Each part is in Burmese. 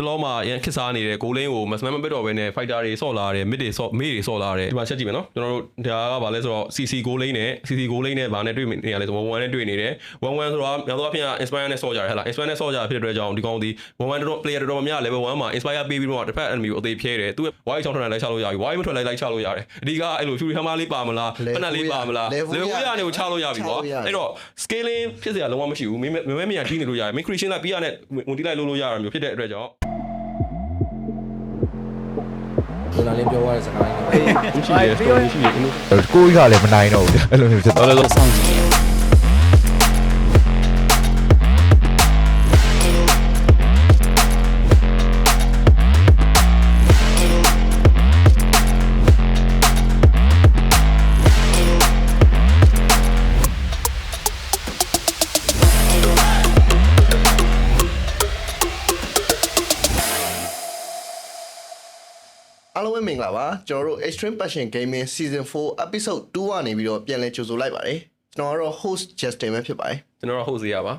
တလောမှာရန်ခစ်စားနေတဲ့ကိုလင်းကိုမစမမပစ်တော့ဘဲနဲ့ fighter တွေဆော့လာတယ် mid တွေဆော့မေးတွေဆော့လာတယ်ဒီမှာချက်ကြည့်မယ်နော်ကျွန်တော်တို့ဒါကဘာလဲဆိုတော့ CC ကိုလင်းနဲ့ CC ကိုလင်းနဲ့ဗာနဲ့တွေ့နေရလဲဆို1-1နဲ့တွေ့နေတယ်1-1ဆိုတော့များသောအားဖြင့် inspire နဲ့ဆော့ကြတယ်ဟဲ့လား inspire နဲ့ဆော့ကြဖြစ်တဲ့အတွက်ကြောင့်ဒီကောင်ဒီ1-1တော် player တော်တော်များ level 1မှာ inspire ပေးပြီးတော့တစ်ဖက် enemy ကိုအသေးဖြဲတယ်သူက why ချောင်းထွက်လိုက်ချလို့ရပြီ why မထွက်လိုက်လိုက်ချလို့ရတယ်အဓိကအဲ့လို fury hammer လေးပါမလားဖက်နက်လေးပါမလား level 4ရနေကိုချလို့ရပြီကွာအဲ့တော့ scaling ဖြစ်စရာလုံးဝမရှိဘူးမင်းမမဲမရတီးနေလို့ရတယ် main creation လိုက်ပြီးရနဲ့ဝင်တီးလိုက်လို့လို့ရတာမျိုးဖြစ်တဲ့အတွက်ကြောင့် ဒေါ်လာလေးပြောရတဲ့စကားလေးအေးရှိတယ် story ရှိတယ်ကိုကြီးကလည်းမနိုင်တော့ဘူးအဲ့လိုမျိုးဖြစ်သွား တော်တော်စောင့်ကြည့် အားလုံးပဲမင်္ဂလာပါကျွန်တော်တို့ Extreme Passion Gaming Season 4 Episode 2ကနေပြီးတော့ပြန်လည်ကြိုဆိုလိုက်ပါတယ်ကျွန်တော်ကတော့ host Justin ပဲဖြစ်ပါတယ်ကျွန်တော်က host ရပါ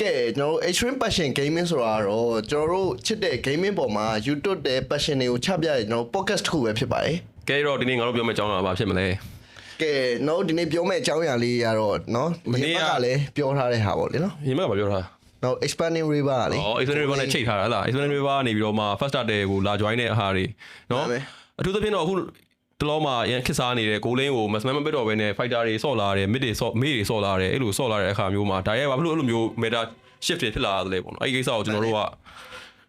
ကဲကျွန်တော်တို့ Extreme Passion Gaming ဆိုတာကတော့ကျွန်တော်တို့ချစ်တဲ့ gaming ပေါ်မှာ YouTube တဲ့ passion တွေကိုချပြရကျွန်တော် podcast တစ်ခုပဲဖြစ်ပါတယ်ကဲတော့ဒီနေ့ငါတို့ပြောမယ့်အကြောင်းကဘာဖြစ်မလဲကဲတော့ဒီနေ့ပြောမယ့်အကြောင်းအရာလေးကတော့နော်မနေ့ကလည်းပြောထားတဲ့ဟာပေါ့လေနော်ဒီမှာကဘာပြောထား ဟို expanding river လေဩ expanding river နဲ့ချိတ်ထားတာဟလား expanding river ကနေပြီးတော့မှ first starter ကိုလာ join တဲ့အဟာတွေနော်အထူးသဖြင့်တော့အခုတလောမှာရန်ခစ်စားနေတဲ့ဂိုးလင်းကိုမစမန်မပစ်တော့ဘဲနဲ့ fighter တွေဆော့လာတယ်မစ်တွေဆော့မေးတွေဆော့လာတယ်အဲ့လိုဆော့လာတဲ့အခါမျိုးမှာဒါရဲဘာဖြစ်လို့အဲ့လိုမျိုး meta shift တွေဖြစ်လာရတယ်ပေါ့နော်အဲ့ဒီကိစ္စကိုကျွန်တော်တို့က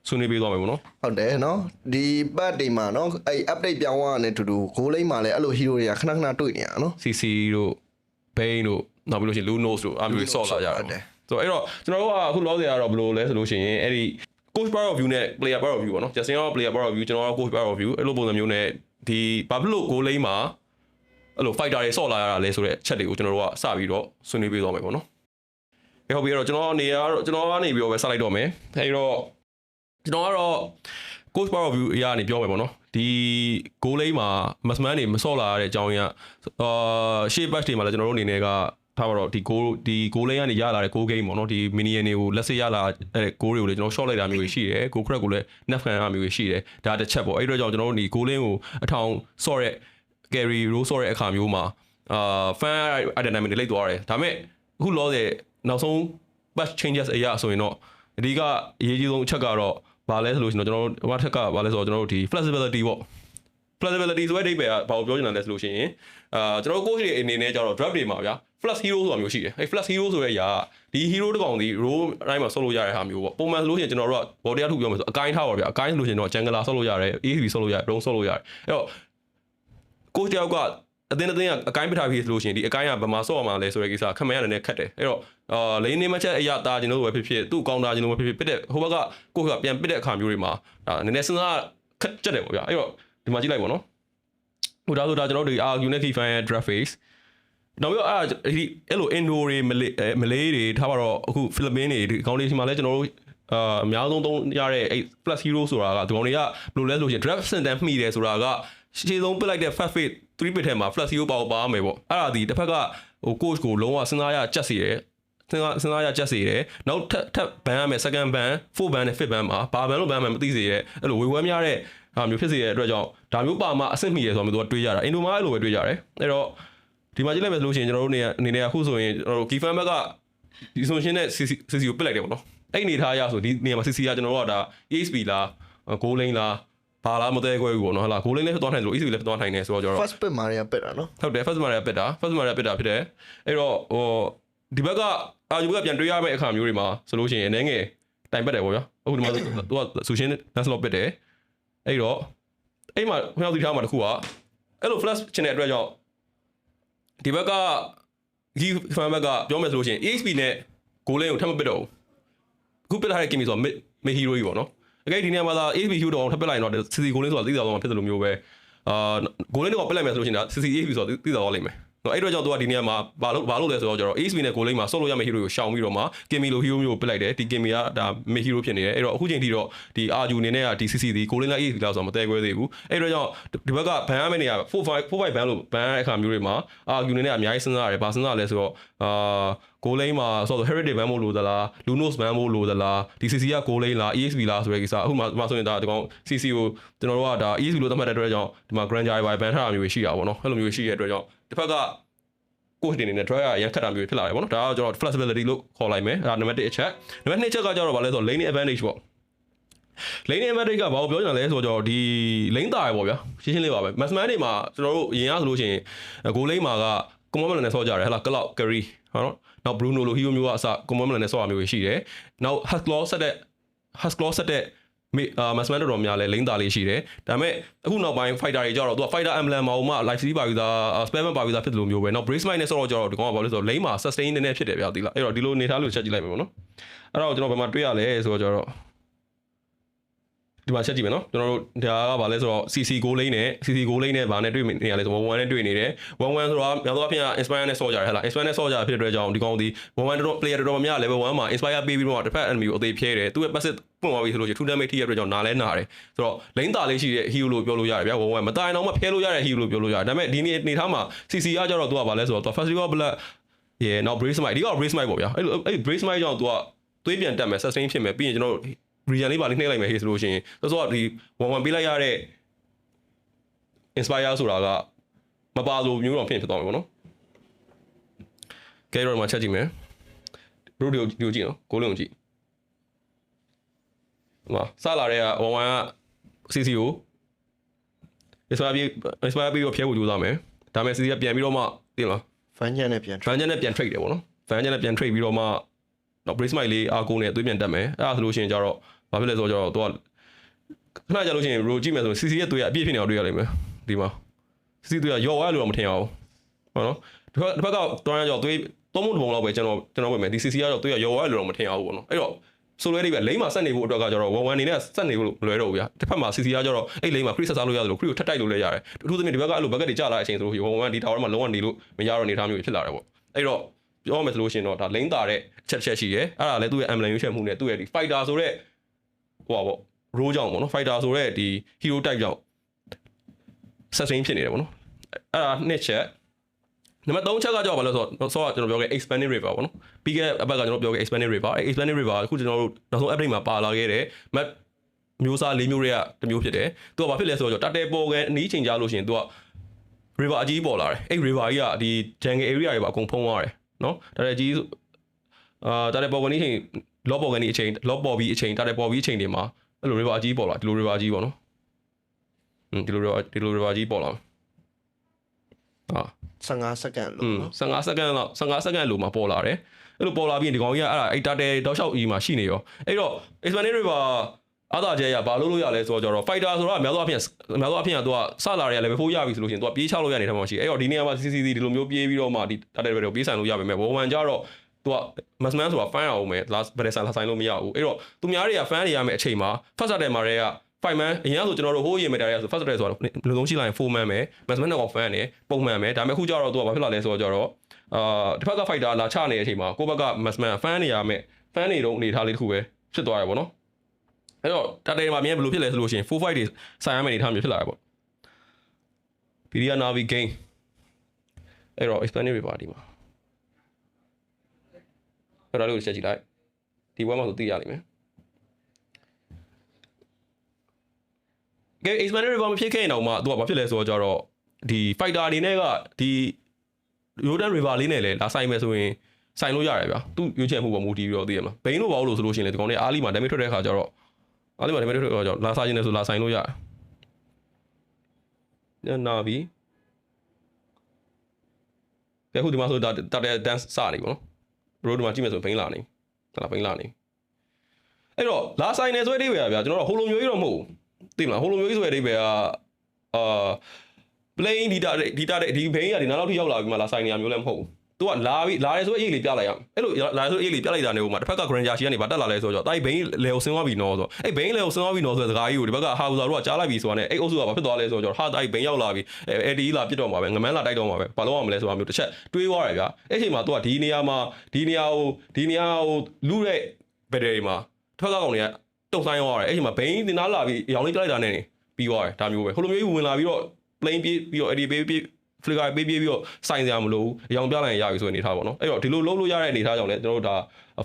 ဆွေးနွေးပေးသွားမယ်ပေါ့နော်ဟုတ်တယ်နော်ဒီပတ်တွေမှာနော်အဲ့ update ပြောင်းသွားတဲ့အတူတူဂိုးလိမ့်မှာလည်းအဲ့လို hero တွေကခဏခဏတွေ့နေရနော် CC တို့ Bane တို့နောက်ပြီးလို့ရှိရင် Lunos တို့အားမျိုးဆော့လာကြတယ် ဆိုတော့အဲ့တော့ကျွန်တော်တို့ကအခုလောဆယ်ကတော့ဘယ်လိုလဲဆိုလို့ရှိရင်အဲ့ဒီ coach power of view နဲ့ player power of view ပေါ့နော် Justin ရော player power of view ကျွန်တော်က coach power of view အဲ့လိုပုံစံမျိုးနဲ့ဒီဘာဖြစ်လို့ goal line မှာအဲ့လို fighter တွေဆော့လာရတာလဲဆိုတဲ့အချက်တွေကိုကျွန်တော်တို့ကစပြီးတော့ဆွေးနွေးပေးသွားမယ်ပေါ့နော်။ဟုတ်ပြီအဲ့တော့ကျွန်တော်နေရာကတော့ကျွန်တော်ကနေပြီးတော့ပဲစလိုက်တော့မယ်။အဲ့တော့ကျွန်တော်ကတော့ coach power of view အရာနေပြောမယ်ပေါ့နော်။ဒီ goal line မှာ masman တွေမဆော့လာရတဲ့အကြောင်းရင်းကအာရှေ့ batch တွေမှာလည်းကျွန်တော်တို့အနေနဲ့က ထားပါတော့ဒီ goal ဒီ goal line ကနေရလာတဲ့ goal game ပေါ့နော်ဒီ minion တွေကိုလက်စစ်ရလာတဲ့ goal တွေကိုလည်းကျွန်တော် short လိုက်တာမျိုးတွေရှိတယ် goal crack ကိုလည်း net fan ရမျိုးတွေရှိတယ်ဒါတစ်ချက်ပေါ့အဲ့ဒီတော့ကျွန်တော်တို့ဒီ goal line ကိုအထောင် short တဲ့ carry roll short တဲ့အခါမျိုးမှာအာ fan at the dynamic တွေလိုက်သွားတယ်ဒါပေမဲ့အခုလောတဲ့နောက်ဆုံး batch changes အရာဆိုရင်တော့အဓိကအရေးကြီးဆုံးအချက်ကတော့ဘာလဲဆိုလို့ရှိရင်တော့ကျွန်တော်တို့ဟိုထက်ကဘာလဲဆိုတော့ကျွန်တော်တို့ဒီ flexibility ပေါ့ flexibility ဆိုတဲ့အဓိပ္ပာယ်ကဘာကိုပြောချင်တာလဲဆိုလို့ရှိရင်အာကျွန်တော်တို့ coach တွေအနေနဲ့ကျတော့ draft တွေမှာဗျာ flex hero ဆိုတာမျိုးရှိတယ်အဲ flex hero ဆိုတဲ့အရာကဒီ hero တစ်ကောင်ဒီ role အတိုင်းမှာဆော့လို့ရတဲ့ဟာမျိုးပေါ့ပုံမှန်ဆိုလို့ရှိရင်ကျွန်တော်တို့က body တစ်ခုပြောမယ်ဆိုအကိုင်းထားပါဗျာအကိုင်းဆိုလို့ရှိရင်တော့ jungler ဆော့လို့ရတယ် AHB ဆော့လို့ရတယ် bronze ဆော့လို့ရတယ်အဲ့တော့ coach တယောက်ကအတင်းအတင်းကအကိုင်းပထားပြီးဆိုလို့ရှိရင်ဒီအကိုင်းကဘယ်မှာဆော့ရမှာလဲဆိုတဲ့ကိစ္စခက်မှန်းရတဲ့ခက်တယ်အဲ့တော့အာလိန်နေမချက်အရာတာကျွန်တော်တို့ပဲဖြစ်ဖြစ်သူ့ကောင်တာကျွန်တော်ပဲဖြစ်ဖြစ်ပစ်တဲ့ဟိုဘက်ကကိုကပြန်ပစ်တဲ့အခါမျိုးတွေမှာဒါနည်းနည်းစဉ်းစားခက်ကြက်တယ်ပေါ့ဗျာအဲ့တော့ဒီမှာကြည့်လိုက်ပါနော်ဟိုဒါဆိုဒါကျွန်တော်တို့ဒီ Unity fan ရဲ့ draft face နောက်ပြီးတော့အဲ့ဒါဒီအဲ့လို Indo တွေမလေးအဲမလေးတွေထားပါတော့အခုဖိလစ်ပင်းတွေဒီကောင်လေးရှိမှလည်းကျွန်တော်တို့အာအများဆုံးသုံးရတဲ့အဲ့ plus hero ဆိုတာကဒီကောင်တွေကဘယ်လိုလဲဆိုရင် draft center မှီတယ်ဆိုတာကရှေ့ဆုံးပစ်လိုက်တဲ့ first phase 3 bit ထဲမှာ plus hero ပါပါမယ်ပေါ့အဲ့ဒါဒီတစ်ဖက်ကဟို coach ကိုလုံးဝစဉ်းစားရကြက်စီတယ်စဉ်းစားစဉ်းစားရကြက်စီတယ်နောက်ထပ်ထပ်ဘန်ရမယ် second ban fourth ban နဲ့ fifth ban မှာဘာဘန်လို့ဘန်မှမသိစေတဲ့အဲ့လိုဝေဝဲများတဲ့ဟာမျိုးဖြစ်စေတဲ့အတွက်ကြောင့်ဒါမျိုးပါမှအဆင့်မီရယ်ဆိုတော့မျိုးသူကတွေးကြတာအင်ဒိုမာအဲ့လိုပဲတွေးကြတယ်အဲ့တော့ ဒီမှာကြည့်လိုက်မယ်ဆိုလို့ရှိရင်ကျွန်တော်တို့နေအနေနဲ့အခုဆိုရင်ကျွန်တော်တို့ key fan back ကဒီဆိုရှင်နဲ့ CC CC ကိုပစ်လိုက်တယ်ပေါ့နော်အဲ့အနေထားအရဆိုဒီနေရာမှာ CC ကကျွန်တော်တို့ကဒါ ASP လား goal lane လားဘာလားမတဲခွဲဘူးပေါ့နော်ဟလာ goal lane လည်းဖြစ်သွားနိုင်တယ်လို့ ASP လည်းဖြစ်သွားနိုင်တယ်ဆိုတော့ကျွန်တော် first pick မှာရပစ်တာနော်ဟုတ်တယ် first မှာရပစ်တာ first မှာရပစ်တာဖြစ်တယ်အဲ့တော့ဟိုဒီဘက်ကအာယူကပြန်တွေးရမယ့်အခါမျိုးတွေမှာဆိုလို့ရှိရင်အနေငယ်တိုင်ပတ်တယ်ပေါ့ဗျာအခုဒီမှာသူကဆိုရှင် last lot ပစ်တယ်အဲ့တော့အဲ့မှာဖျောက်သီးထားမှာတခုကအဲ့လို flash ချင်တဲ့အတွက်ကြောင့် ဒီဘက်က key fan ဘက်ကပြောမယ်ဆိုလို့ရှိရင် EXP နဲ့ goal lane ကိုထပ်မပစ်တော့ဘူးအခုပစ်ထားတဲ့ game ဆိုတော့ mid mid hero ကြီးပေါ့နော်အကယ်ဒီနေရာမှာသာ EXP hero တော့ထပ်ပစ်လိုက်ရင်တော့ CC goal lane ဆိုတာသိတာတော့မှဖြစ်တယ်လို့မျိုးပဲအာ goal lane တော့ပစ်လိုက်မယ်ဆိုလို့ရှိရင်ဒါ CC EXP ဆိုတော့သိတာတော့လိမ့်မယ် နော်အဲ့တော့ကြောင့်သူကဒီနေရာမှာဘာလို့ဘာလို့လဲဆိုတော့ကျတော့ EXP နဲ့ goal lane မှာဆော့လို့ရမယ့် hero ကိုရှောင်ပြီးတော့မှ Kimi လို hero မျိုးကိုပစ်လိုက်တယ်ဒီ Kimi ကဒါ mid hero ဖြစ်နေတယ်အဲ့တော့အခုချိန်ထိတော့ဒီ RU အနေနဲ့ကဒီ CC ဒီ goal lane နဲ့ EXP လောက်ဆိုတော့မတဲခွဲသေးဘူးအဲ့တော့ကြောင့်ဒီဘက်ကဘန်ရမယ့်နေရာ4 5 4 5ဘန်လို့ဘန်ရတဲ့အခါမျိုးတွေမှာ RU အနေနဲ့ကအများကြီးစဉ်းစားရတယ်ဘာစဉ်းစားလဲဆိုတော့အာဂိုးလိန်းမှာဆိုတော့ heritage ban မို့လို့သလား lunos ban မို့လို့သလား DCC ကဂိုးလိန်းလား ESP လားဆိုတဲ့ကိစ္စအခုမှဒီမှာဆိုရင်ဒါဒီကောင် CC ကိုကျွန်တော်တို့ကဒါ ESP လို့သတ်မှတ်တဲ့အတွက်ကြောင့်ဒီမှာ Granger တွေ ban ထားတာမျိုးရှိတာပေါ့နော်အဲ့လိုမျိုးရှိတဲ့အတွက်ကြောင့် တစ်ဖက်က coach တွေအနေနဲ့ drive ရရန်ခက်တာမျိုးဖြစ်လာတယ်ပေါ့နော်ဒါကကျွန်တော် flexibility လို့ခေါ်လိုက်မယ်အဲ့ဒါနံပါတ်1အချက်နံပါတ်2ချက်ကကျတော့ဗာလဲဆိုတော့ lane advantage ပေါ့ lane advantage ကဘာကိုပြောကြလဲဆိုတော့ဒီ lane တာရပေါ့ဗျာရှင်းရှင်းလေးပါပဲ massman တွေမှာကျွန်တော်တို့အရင်ကဆိုလို့ရှိရင် goal lane မှာက common man နဲ့ဆော့ကြတယ်ဟဲ့လား cloud carry ဟုတ်နော်နောက် bruno လို hero မျိုးကအစ common man နဲ့ဆော့ရမျိုးရှိတယ်နောက် has claw ဆက်တဲ့ has claw ဆက်တဲ့ မေအာ massman တော်တော်များလဲ lane တာလေးရှိတယ်ဒါပေမဲ့အခုနောက်ပိုင်း fighter တွေကြတော့သူက fighter emblem မှာဟိုမှ life steal ပါပြီးသား spam ပါပြီးသားဖြစ်တယ်လို့မျိုးပဲနောက် brace mic နဲ့ဆော့တော့ကြတော့ဒီကောင်ကဘာလို့လဲဆိုတော့ lane မှာ sustain နည်းနည်းဖြစ်တယ်ဗျာဒီလားအဲ့တော့ဒီလိုနေထားလို့ချက်ကြည့်လိုက်မယ်ပေါ့နော်အဲ့တော့ကျွန်တော်ဘယ်မှာတွေ့ရလဲဆိုတော့ကျတော့ ဒီမှာချက်ကြည့်မယ်နော်ကျွန်တော်တို့ဒါကဘာလဲဆိုတော့ CC goal lane နဲ့ CC goal lane နဲ့ဘာနဲ့တွေ့နေရလဲဆိုတော့1-1နဲ့တွေ့နေတယ်1-1ဆိုတော့များသောအားဖြင့် inspire နဲ့ဆော့ကြတယ်ဟဲ့လား inspire နဲ့ဆော့ကြဖြစ်တဲ့အတွက်ကြောင့်ဒီကောင်ဒီ1-1တော် player တော်တော်များများ level 1မှာ inspire ပေးပြီးတော့တစ်ဖက် enemy ကိုအသေးဖြဲတယ်သူ့ရဲ့ passive ပွင့်သွားပြီဆိုလို့ရှိရင်2 damage ထိရတဲ့အတွက်ကြောင့်နားလဲနာတယ်ဆိုတော့ lane တာလေးရှိတဲ့ hero လို့ပြောလို့ရတယ်ဗျာ1-1မတိုင်တော့မှဖျဲလို့ရတဲ့ hero လို့ပြောလို့ရတယ်ဒါပေမဲ့ဒီနေ့နေထားမှာ CC ကကြတော့သူကဘာလဲဆိုတော့သူ festival blood ရေနောက် brace mic ဒီက brace mic ပေါ့ဗျာအဲ့လိုအဲ့ brace mic ကြောင့်သူကသွေးပြန်တက်မယ် sustain ဖြစ်မယ်ပြီးရင်ကျွန်တော်တို့ region လေးပါလေးနှိမ့်လိုက်မယ်ဟေးဆိုလို့ရှိရင်ဆိုတော့ဒီ1-1ပေးလိုက်ရတဲ့ inspire ဆိုတာကမပါလို့မျိုးတော့ဖြစ်ဖြစ်သွားမယ်ပေါ့နော်ကဲတော့ဒီမှာချက်ကြည့်မယ်ဘရိုဒီကိုဒီကိုကြည့်နော်ကိုလုံးကိုကြည့်ဟိုမှာစလာတဲ့က1-1က CC ကို inspire ပြီး inspire ပြီးတော့ဖျက်ဖို့ကြိုးစားမယ်ဒါပေမဲ့ CC ကပြန်ပြီးတော့မှသိလား fan ချန်နဲ့ပြန် fan ချန်နဲ့ပြန် trade တယ်ပေါ့နော် fan ချန်နဲ့ပြန် trade ပြီးတော့မှတော့ brace mic လေးအာကိုနဲ့သွေးပြန်တက်မယ်အဲ့ဒါဆိုလို့ရှိရင်ကျတော့ ဘာဖြစ်လဲဆိုတော့ကျတော့သူကခဏကြာလို့ရှိရင် row ကြည့်မယ်ဆိုရင် CC ရဲ့သွေးကအပြည့်ဖြစ်နေအောင်တွေ့ရလိမ့်မယ်ဒီမှာ CC သွေးကရော့ဝါလို့တော့မထင်အောင်ဟုတ်နော်ဒီဘက်ဒီဘက်ကတွန်းရကြောသွေးသုံးမှုတစ်ပုံလောက်ပဲကျွန်တော်ကျွန်တော်ပဲမယ်ဒီ CC ကတော့သွေးကရော့ဝါလို့တော့မထင်အောင်ပေါ့နော်အဲ့တော့ဆိုလွဲလေးပဲလိမ့်မှာဆက်နေဖို့အတွက်ကကျတော့1 1နေနဲ့ဆက်နေဖို့မလွယ်တော့ဘူးဗျာတစ်ဖက်မှာ CC ကကျတော့အဲ့လိမ့်မှာ free ဆက်စားလို့ရတယ်လို့ free ကိုထပ်တိုက်လို့လည်းရတယ်အထူးသဖြင့်ဒီဘက်ကအဲ့လို bucket တွေကျလာတဲ့အချိန်ဆိုလို့ရှိရင်1 1ဒီ tower မှာလုံးဝနေလို့မရတော့နေထားမျိုးဖြစ်လာတယ်ပေါ့အဲ့တော့ပြောမယ်ဆိုလို့ရှိရင်တော့ဒါလိမ့်တာတဲ့အချက်တစ်ချက်ရှိရဲအဲ့ဒါလည်းသူ့ရဲ့ emblem ရွေးချယ်မှုနဲ့သူ့ရဲ့ဒီ fighter ဆိုတဲ့ ဟိုပါပေါ့ role ကြောင့်ပေါ့နော် fighter ဆိုတဲ့ဒီ hero type ကြောင့် sustain ဖြစ်နေတယ်ပေါ့နော်အဲ့ဒါနှစ်ချက်နံပါတ်3ချက်ကကြောက်ပါလို့ဆိုတော့ဆောကကျွန်တော်ပြောခဲ့ expanding river ပေါ့နော်ပြီးခဲ့တဲ့အပတ်ကကျွန်တော်ပြောခဲ့ expanding river အဲ expanding river အခုကျွန်တော်တို့နောက်ဆုံး update မှာပါလာခဲ့တဲ့ map မျိုးစား၄မျိုးတွေကတစ်မျိုးဖြစ်တယ်သူကဘာဖြစ်လဲဆိုတော့တာတဲပေါ်ကန်အနီးချိန်ကြလို့ရှိရင်သူက river အကြီးပေါ်လာတယ်အဲ့ river ကြီးကဒီ jungle area တွေပါအကုန်ဖုံးသွားတယ်နော်တာတဲကြီးအာတာတဲပေါ်ကန်ဒီချိန် လော့ပေါ်ကနေအချိန်လော့ပေါ်ပြီးအချိန်တာတဲ့ပေါ်ပြီးအချိန်တွေမှာအဲ့လို river ကြီးပေါ်လာဒီလို river ကြီးပေါ့နော်อืมဒီလို river ဒီလို river ကြီးပေါ်လာဟာ15စက္ကန့်လို့နော်15စက္ကန့်လောက်15စက္ကန့်လို့မှာပေါ်လာတယ်အဲ့လိုပေါ်လာပြီးဒီကောင်ကြီးကအဲ့ဒါအဲ့တာတဲ့တောက်လျှောက်ကြီးမှာရှိနေရောအဲ့တော့ expanding river အသာကျဲရဘာလို့လို့ရလဲဆိုတော့ကျွန်တော် fighter ဆိုတော့အများဆုံးအဖြစ်အများဆုံးအဖြစ်ကသူကစလာတွေကလည်းပဲဖိုးရပြီဆိုလို့ရှိရင်သူကပြေးချလို့ရနေတဲ့မှာရှိအဲ့တော့ဒီနေရာမှာ CCC ဒီလိုမျိုးပြေးပြီးတော့မှဒီ target တွေကိုပြေးဆိုင်လို့ရပါမယ်ဘောဝန်ကြတော့ သူက massman ဆိုတာ fan အောင်မယ် last ဘယ်ဆိုင်လာဆိုင်လို့မရဘူးအဲ့တော့သူများတွေက fan တွေရမယ်အချိန်မှာ first attack မှာတွေက5 man အရင်ကဆိုကျွန်တော်တို့ဟိုးရင်မတာရဆို first attack ဆိုတော့လူလုံးရှိလိုက်ရင်4 man ပဲ massman တော့ fan နေပုံမှန်ပဲဒါပေမဲ့အခုကျတော့သူကဘာဖြစ်လာလဲဆိုတော့ကျတော့အာတစ်ဖက်က fighter လာချနေတဲ့အချိန်မှာကိုယ့်ဘက်က massman fan နေရမယ် fan နေတော့အနေထားလေးတစ်ခုပဲဖြစ်သွားရပါတော့အဲ့တော့တာတယ်မှာမြင်ဘယ်လိုဖြစ်လဲဆိုလို့ရှိရင်4 fight တွေဆိုင်ရမယ်အနေထားမျိုးဖြစ်လာတယ်ပေါ့ Pedia Navi game အဲ့တော့ expanded river ဒီမှာ အဲ့ဒါလေးကိုချက်ကြည့်လိုက်ဒီဘက်မှာဆိုသိရလိမ့်မယ်ကဲ expanded river မဖြစ်ခဲ့ရင်တော့မှသူကဘာဖြစ်လဲဆိုတော့ကြတော့ဒီ fighter အနေနဲ့ကဒီ Jordan river လေးနဲ့လေလာဆိုင်မယ်ဆိုရင်ဆိုင်လို့ရတယ်ဗျာသူရွေးချယ်မှုပေါ်မူတည်ပြီးတော့သိရမှာဘိန်းလို့ပါလို့ဆိုလို့ရှိရင်လေဒီကောင်လေးအားလီမှာ damage ထွက်တဲ့ခါကျတော့အားလီမှာ damage ထွက်တဲ့ခါကျတော့လာစားခြင်းနဲ့ဆိုလာဆိုင်လို့ရတယ်နာပြီကဲအခုဒီမှာဆိုတာတာတဲ့ dance စနေပြီနော် road မှာကြည့်မယ်ဆိုဘိန်းလာနေဟလာဘိန်းလာနေအဲ့တော့လာဆိုင်နေဆိုတဲ့အဓိပ္ပာယ်ကဗျာကျွန်တော်တို့ဟိုလိုမျိုးကြီးတော့မဟုတ်ဘူးသိမလားဟိုလိုမျိုးကြီးဆိုတဲ့အဓိပ္ပာယ်ကအာ plane ဒီတာဒီတာဒီဘိန်းကဒီနားလောက်ထိရောက်လာပြီးမှလာဆိုင်နေရမျိုးလည်းမဟုတ်ဘူး သူကလာပြီးလာရဲဆိုအရေးလေးပြလိုက်ရအောင်အဲ့လိုလာရဲဆိုအရေးလေးပြလိုက်တာနေဦးမှာတစ်ဖက်က granger ရှိကနေဗာတက်လာလဲဆိုတော့တာဘိန်းလေကိုဆင်းသွားပြီနော်ဆိုတော့အဲ့ဘိန်းလေကိုဆင်းသွားပြီနော်ဆိုတဲ့စကားကြီးကိုဒီဘက်ကဟာဘူဇာတို့ကကြားလိုက်ပြီဆိုတာနဲ့အဲ့အုပ်စုကဘာဖြစ်သွားလဲဆိုတော့ဟာတာဘိန်းရောက်လာပြီအဲ့ဒီလာပြစ်တော့မှာပဲငမန်းလာတိုက်တော့မှာပဲဘာလို့ရမလဲဆိုတာမျိုးတစ်ချက်တွေးသွားတယ်ဗျာအဲ့ချိန်မှာသူကဒီနေရာမှာဒီနေရာကိုဒီနေရာကိုလူတဲ့ဘက်တရီမှာတစ်ဖက်ကကောင်တွေကတုံဆိုင်သွားတယ်အဲ့ချိန်မှာဘိန်းတင်သားလာပြီးရောင်လေးပြလိုက်တာနဲ့ပြီးသွားတယ်ဒါမျိုးပဲဟိုလိုမျိုးဝင်လာပြီးတော့ plane ပြေးပြီးတော့အဲ့ဒီဘေးပြေး flicker ပေးပြေးပြီးတော့စိုင်စရာမလိုဘူးအယောင်ပြလိုက်ရင်ရပြီဆိုတဲ့အနေထားပေါ့နော်အဲ့တော့ဒီလိုလုံးလို့ရတဲ့အနေထားကြောင့်လည်းကျွန်တော်တို့ဒါ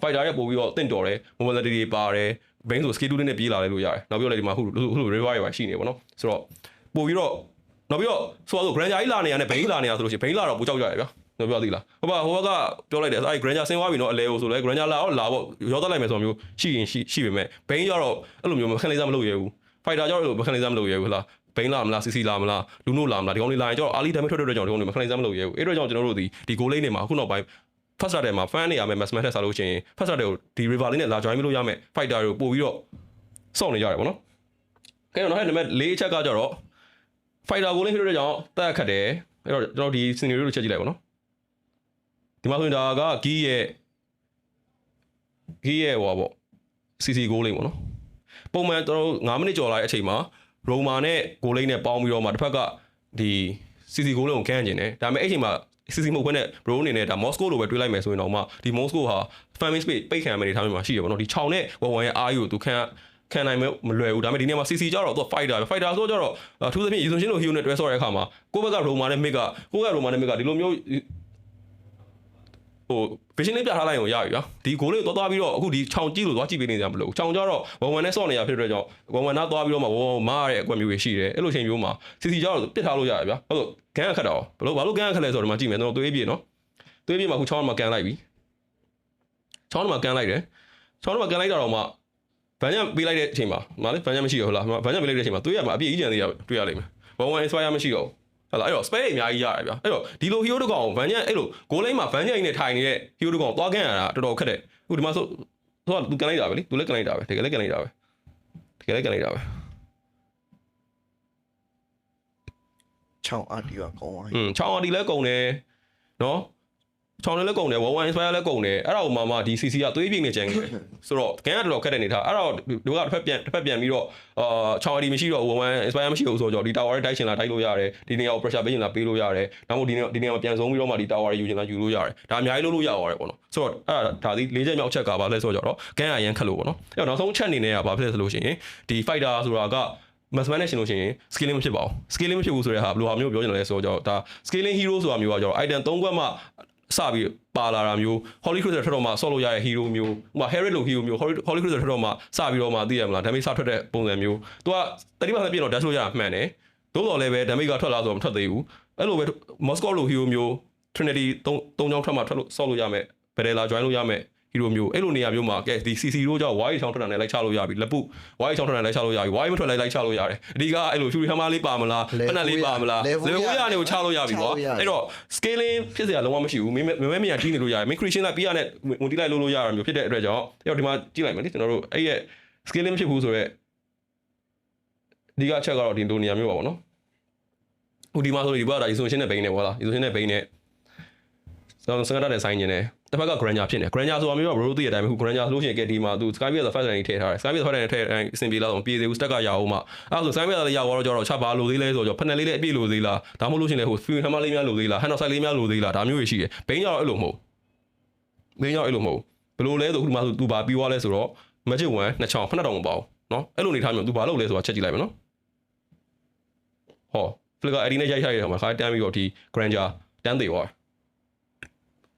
fighter ရဲ့ပို့ပြီးတော့တင့်တော်တယ် mobility တွေပါတယ် brain ဆို skill နဲ့ပြေးလာလဲလို့ရတယ်နောက်ပြီးတော့လည်းဒီမှာခုခု river တွေပါရှိနေပေါ့နော်ဆိုတော့ပို့ပြီးတော့နောက်ပြီးတော့ဆိုတော့ granger ကြီးလာနေရတဲ့ brain လာနေရဆိုလို့ရှိရင် brain လာတော့ပူကြောက်ကြရဗျာကျွန်တော်ပြောသိလားဟိုဘဟိုဘကပြောလိုက်တယ်အဲ့ granger ဆင်းသွားပြီနော်အလဲကိုဆိုလဲ granger လာတော့လာပေါ့ရောသက်လိုက်မယ်ဆိုမျိုးရှိရင်ရှိရှိပေမဲ့ brain ကျတော့အဲ့လိုမျိုးမခံလေးစားမလုပ်ရဘူး fighter ကျတော့အဲ့လိုမခံလေးစားမလုပ်ရဘူးလား ဘိန်းလာမလား CC လာမလားလူနိုလာမလားဒီကောင်လေးလာရင်ကျတော့ early damage ထွက်တဲ့အတွက်ကြောင့်ဒီကောင်လေးမခဏစမ်းမလုပ်ရဘူးအဲ့အတွက်ကြောင့်ကျွန်တော်တို့ဒီဒီ goal lane တွေမှာအခုနောက်ပိုင်း first starter မှာ fan နေရမယ် mass man ထက်စားလို့ရှိရင် first starter ကိုဒီ river လေးနဲ့လာ join လို့ရမယ် fighter တွေကိုပို့ပြီးတော့စောင့်နေကြရတယ်ပေါ့နော်ကဲတော့နောက်ထပ်နံပါတ်၄အချက်ကကြတော့ fighter goal lane ဖြစ်တဲ့ကြောင့်တက်ခတ်တယ်အဲ့တော့ကျွန်တော်ဒီ scenario ကိုချက်ကြည့်လိုက်ပါနော်ဒီမှာဆိုရင်ဒါက key ရဲ့ key ရဲ့ဟောပေါ့ CC goal lane ပေါ့နော်ပုံမှန်ကျွန်တော်တို့9မိနစ်ကျော်လာတဲ့အချိန်မှာ ရိုမာနဲ့ဂိုလိန်နဲ့ပေါင်းပြီးတော့မှတစ်ဖက်ကဒီစီစီဂိုလိန်ကိုခန်းကျင်တယ်ဒါပေမဲ့အဲ့ချိန်မှာစီစီမဟုတ်ခွင့်နဲ့ဘရိုအနေနဲ့ဒါမော်စကိုလိုပဲတွေးလိုက်မယ်ဆိုရင်တော့မှဒီမော်စကိုဟာ family space ပိတ်ခံရမယ့်အနေအထားမျိုးမှာရှိတယ်ပေါ့နော်ဒီ6နဲ့ဝဝရဲ့အားယူကိုသူခံခံနိုင်မမလွယ်ဘူးဒါပေမဲ့ဒီနေ့မှာ CC ကြတော့သူ fighter ပဲ fighter ဆိုတော့အထူးသဖြင့် Yuzun Shin လို hero နဲ့တွဲဆော့တဲ့အခါမှာကိုယ့်ဘက်က Roma နဲ့ Mid ကကိုယ့်ဘက်က Roma နဲ့ Mid ကဒီလိုမျိုး ဟို vision လေးပြထားလိုက်ရင်ရပြီဗျာဒီ goal လေးကိုသွားသွားပြီးတော့အခုဒီခြောင်ကြည့်လို့သွားကြည့်ပေးနေကြမလို့ခြောင်ကြတော့ဝဝနဲ့ဆော့နေရဖြစ်တဲ့အတွက်ကြောင့်ဝဝနာသွားပြီးတော့မှဝဝမားရတဲ့အကွက်မျိုးတွေရှိတယ်အဲ့လိုချိန်မျိုးမှာ CC ကြတော့ပစ်ထားလို့ရတယ်ဗျာဟုတ်လို့ဂန်းခတ်တော့ဘလို့ဘာလို့ဂန်းခတ်လဲဆိုတော့ဒီမှာကြည့်မယ်ကျွန်တော်သွေးပြေနော်သွေးပြေမှာအခုချောင်းမှာကန်လိုက်ပြီချောင်းမှာကန်လိုက်တယ်ချောင်းမှာကန်လိုက်တာတော့မှဗန်ညပေးလိုက်တဲ့အချိန်မှာမလေးဗန်ညမရှိတော့ဟုတ်လားဗန်ညပေးလိုက်တဲ့အချိန်မှာသွေးရမှာအပြည့်အကျန်သေးရတွေ့ရလိမ့်မယ်ဝဝ inspire မရှိတော့ ဟုတ်လားအဲ့တော့ spare အများကြီးရတယ်ဗျာအဲ့တော့ဒီလို hero တကောင်ဗန်ညအဲ့လို goal line မှာဗန်ညအိနဲ့ထိုင်နေတဲ့ hero တကောင်သွားကန်ရတာတော်တော်ခက်တယ်အခုဒီမှာဆိုဆိုတော့သူကန်လိုက်တာပဲလေသူလည်းကန်လိုက်တာပဲတကယ်လည်းကန်လိုက်တာပဲတကယ်လည်းကန်လိုက်တာပဲချောင်းအာတီကကောင်းသွားပြီอืมချောင်းအတီလည်းကုန်တယ်နော် ချောင်းလည်းကုန်တယ်ဝဝ inspire လည်းကုန်တယ်အဲ့ဒါကိုမှမှဒီ CC ကသွေးပြင်းနေကြံခဲ့တယ်ဆိုတော့ကန်ကတော်တော်ခက်တဲ့နေထားအဲ့တော့ဒီကတစ်ဖက်ပြန်တစ်ဖက်ပြန်ပြီးတော့အာချောင်းအတီမရှိတော့ဝဝ inspire မရှိဘူးဆိုတော့ဒီ tower တိုက်ချင်လာတိုက်လို့ရတယ်ဒီနေရာကို pressure ပေးချင်လာပေးလို့ရတယ်နောက်မှဒီနေရာဒီနေရာမှာပြန်ဆုံးပြီးတော့မှဒီ tower ယူချင်လာယူလို့ရတယ်ဒါအများကြီးလုပ်လို့ရပါတယ်ပေါ့နော်ဆိုတော့အဲ့ဒါဒါဒီ၄ချက်မြောက်ချက်ကပါလဲဆိုတော့ကန်ကရန်ခက်လို့ပေါ့နော်အဲ့တော့နောက်ဆုံးချက်အနေနဲ့ကဘာဖြစ်လဲဆိုလို့ရှိရင်ဒီ fighter ဆိုတာက mass manage လို့ရှိရင် scaling မဖြစ်ပါဘူး scaling မဖြစ်ဘူးဆိုတဲ့ဟာဘယ်လိုဟာမျိုးပြောချင်လဲဆိုတော့ဒါ scaling hero ဆိုတာမျိုးကကျတော့ item ၃ခွက်မှ စပြီးပါလာတာမျိုး holy cruiser ထက်တော့မှဆော့လို့ရတဲ့ hero မျိုးဥပမာ herald လို hero မျိုး holy holy cruiser ထက်တော့မှစပြီးတော့မှသိရမလား damage စထွက်တဲ့ပုံစံမျိုးသူက30%ပြည့်တော့ dash လို့ရတာမှန်တယ်သို့တော်လည်းပဲ damage ကထွက်လာဆိုတော့မထွက်သေးဘူးအဲ့လိုပဲ moscow လို hero မျိုး trinity 3 3ချောင်းထွက်မှထွက်လို့ဆော့လို့ရမယ် bedela join လို့ရမယ် hero မျိုးအဲ့လိုနေရာမျိုးမှာကဲဒီ CC တို့ကြောင့် wide ချောင်းထွက်တာနဲ့လိုက်ချလို့ရပြီလက်ပု wide ချောင်းထွက်တာနဲ့လိုက်ချလို့ရပြီ wide မထွက်လိုက်လိုက်ချလို့ရတယ်အဓိကအဲ့လို shuri hammer လေးပါမလားဖက်နက်လေးပါမလား level ရနေကိုချလို့ရပြီကွာအဲ့တော့ scaling ဖြစ်စရာလုံးဝမရှိဘူးမင်းမမဲမရကြီးနေလို့ရတယ် main creation လိုက်ပြီးရတဲ့ဝင်တိလိုက်လို့လို့ရတာမျိုးဖြစ်တဲ့အတွက်ကြောင့်အဲ့တော့ဒီမှာကြည့်လိုက်မယ်လေကျွန်တော်တို့အဲ့ရဲ့ scaling ဖြစ်ဘူးဆိုတော့အဓိကအချက်ကတော့ဒီလိုနေရာမျိုးပါပေါ့နော်ဟိုဒီမှာဆိုဒီဘက်ကဒါ isolation နဲ့ bane နဲ့ပေါ့လား isolation နဲ့ bane နဲ့ ကျွန်တော်စကားတဲ့ဆိုင်နေတယ်တစ်ဖက်က granger ဖြစ်နေ granger ဆိုတာမျိုးက bro သိတဲ့အတိုင်းပဲခု granger ဆိုလို့ရှိရင်ကဲဒီမှာသူ sky view ဆို first line ထည့်ထားတယ် sky view ဆို first line ထည့်တိုင်းအဆင်ပြေလားဆိုပြေသေးဘူး stack ကရအောင်မှအဲ့ဒါဆို sky view လည်းရသွားတော့ကျတော့ချပါလို့သေးလဲဆိုတော့ဖက်နယ်လေးလည်းအပြည့်လို့သေးလားဒါမှမဟုတ်လို့ရှိရင်လည်းဟို fuel hammer လေးများလို့သေးလား hand side လေးများလို့သေးလားဒါမျိုးတွေရှိတယ်ဘိန်းကြောင့်အဲ့လိုမဟုတ်ဘိန်းကြောင့်အဲ့လိုမဟုတ်ဘယ်လိုလဲဆိုခုဒီမှာဆိုသူဘာပြီးသွားလဲဆိုတော့ magic 1နှစ်ချောင်းဖက်တောင်မပေါ့နော်အဲ့လိုနေထားမျိုးသူဘာလုပ်လဲဆိုတာချက်ကြည့်လိုက်မယ်နော်ဟော flicker ID နဲ့ရိုက်ရိုက်ရတဲ့ခါမှာခါတန်းပြီးတော့ဒီ granger တန်းသေးသွား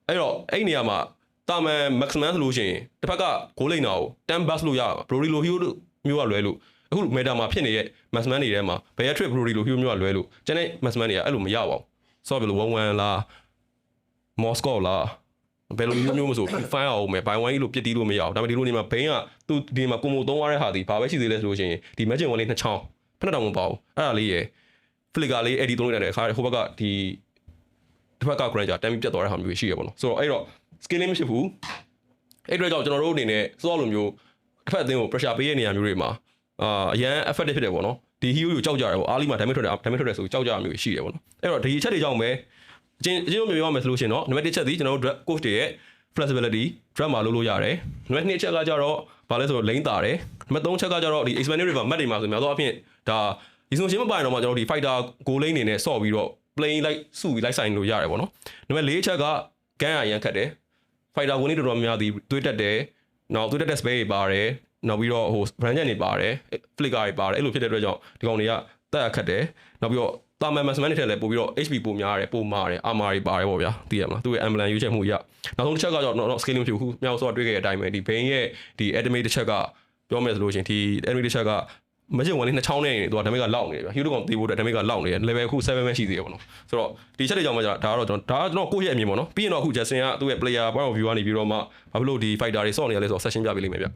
အဲ့တော့အဲ့နေရာမှာတာမန် maximum ဆိုလို့ရှိရင်တစ်ဖက်ကဂိုးလိန်တာကို10 bus လို့ရပါ Brody လို hero မျိုးကလွဲလို့အခု meta မှာဖြစ်နေတဲ့ maximum တွေထဲမှာ Beatrix Brody လို hero မျိုးကလွဲလို့ကျန်တဲ့ maximum တွေကအဲ့လိုမရပါဘူးဆိုတော့ဘယ်လို11လား Moscow လားဘယ်လိုမျိုးမျိုးမဆို fine အောင်မယ် by one ကြီးလို့ပြစ်တီးလို့မရအောင်ဒါပေမဲ့ဒီလိုနေမှာဘိန်းကသူဒီမှာကိုမိုသုံးရတဲ့ဟာဒီဘာပဲရှိသေးလဲဆိုလို့ရှိရင်ဒီ magic one လေးနှစ်ချောင်းဖက်တောင်မပေါ့အဲ့ဒါလေးရယ် flicker လေးအဲ့ဒီသုံးလိုက်တဲ့အခါဟိုဘက်ကဒီ တစ်ဖက်က granger တမ်းပြီးပြတ်သွားတဲ့ဟာမျိုးရှိရပါတော့ဆိုတော့အဲ့တော့ scaling မရှိဘူးအဲ့အတွက်ကြောင့်ကျွန်တော်တို့အနေနဲ့စောလိုမျိုးတစ်ဖက်အသင်းကို pressure ပေးရတဲ့နေရာမျိုးတွေမှာအာအရန် effective ဖြစ်တယ်ပေါ့နော်ဒီ hero ကိုကြောက်ကြတယ်ပေါ့အားလီမှာ damage ထွက်တယ် damage ထွက်တယ်ဆိုကြောက်ကြရမျိုးရှိတယ်ပေါ့နော်အဲ့တော့ဒီအချက်တွေကြောင့်ပဲအချင်းအချင်းတို့ပြောရမယ်ဆိုလို့ရှိရင်တော့နံပါတ်1ချက်ဒီကျွန်တော်တို့ coach တွေရဲ့ flexibility drop မှာလုပ်လို့ရတယ်နံပါတ်2ချက်ကကြတော့ဘာလဲဆိုတော့ lane တာတယ်နံပါတ်3ချက်ကကြတော့ဒီ expanded river map တွေမှာဆိုများသောအားဖြင့်ဒါဒီဆိုရှင်မပိုင်တော့မှကျွန်တော်တို့ဒီ fighter goal lane နေနဲ့ဆော့ပြီးတော့ playing လိုက်စုပြီးလိုက်ဆိုင်လို့ရတယ်ပေါ့နော်နံပါတ်4ချက်က gun အရန်ခတ်တယ် fighter goal နေတော်တော်များများဒီတွေးတက်တယ်နောက်တွေးတက်တဲ့ space တွေပါတယ်နောက်ပြီးတော့ဟို brand တွေပါတယ် flicker တွေပါတယ်အဲ့လိုဖြစ်တဲ့အတွက်ကြောင့်ဒီကောင်တွေကတက်ရခတ်တယ်နောက်ပြီးတော့တာမန်မန်စမန်တွေထက်လည်းပို့ပြီးတော့ HP ပိုများတယ်ပိုမာတယ် armor တွေပါတယ်ပေါ့ဗျာသိရမလားသူ့ရဲ့ ambulance ရွေးချက်မှုကြီးကနောက်ဆုံးတစ်ချက်ကတော့တော့ scaling ဖြစ်ခုမြောက်စောတွေ့ခဲ့တဲ့အတိုင်းပဲဒီ Bane ရဲ့ဒီ enemy တစ်ချက်ကပြောမယ်ဆိုလို့ရှိရင်ဒီ enemy တစ်ချက်က မကျင်ဝင်လေးနှစ်ချောင်းနဲ့နေသူက damage ကလောက်နေတယ်ဗျာ hero ကောင်တေးဖို့အတွက် damage ကလောက်နေတယ် level အခု7ပဲရှိသေးတယ်ပေါ့နော်ဆိုတော့ဒီချက်တွေကြောင့်မှကျွန်တော်ဒါကတော့ကျွန်တော်ဒါကကျွန်တော်ကိုယ့်ရဲ့အမြင်ပေါ့နော်ပြီးရင်တော့အခု Justin ကသူ့ရဲ့ player point of view ကနေပြီးတော့မှဘာဖြစ်လို့ဒီ fighter တွေစော့နေရလဲဆိုတော့ session ပြပေးလိမ့်မယ်ဗျ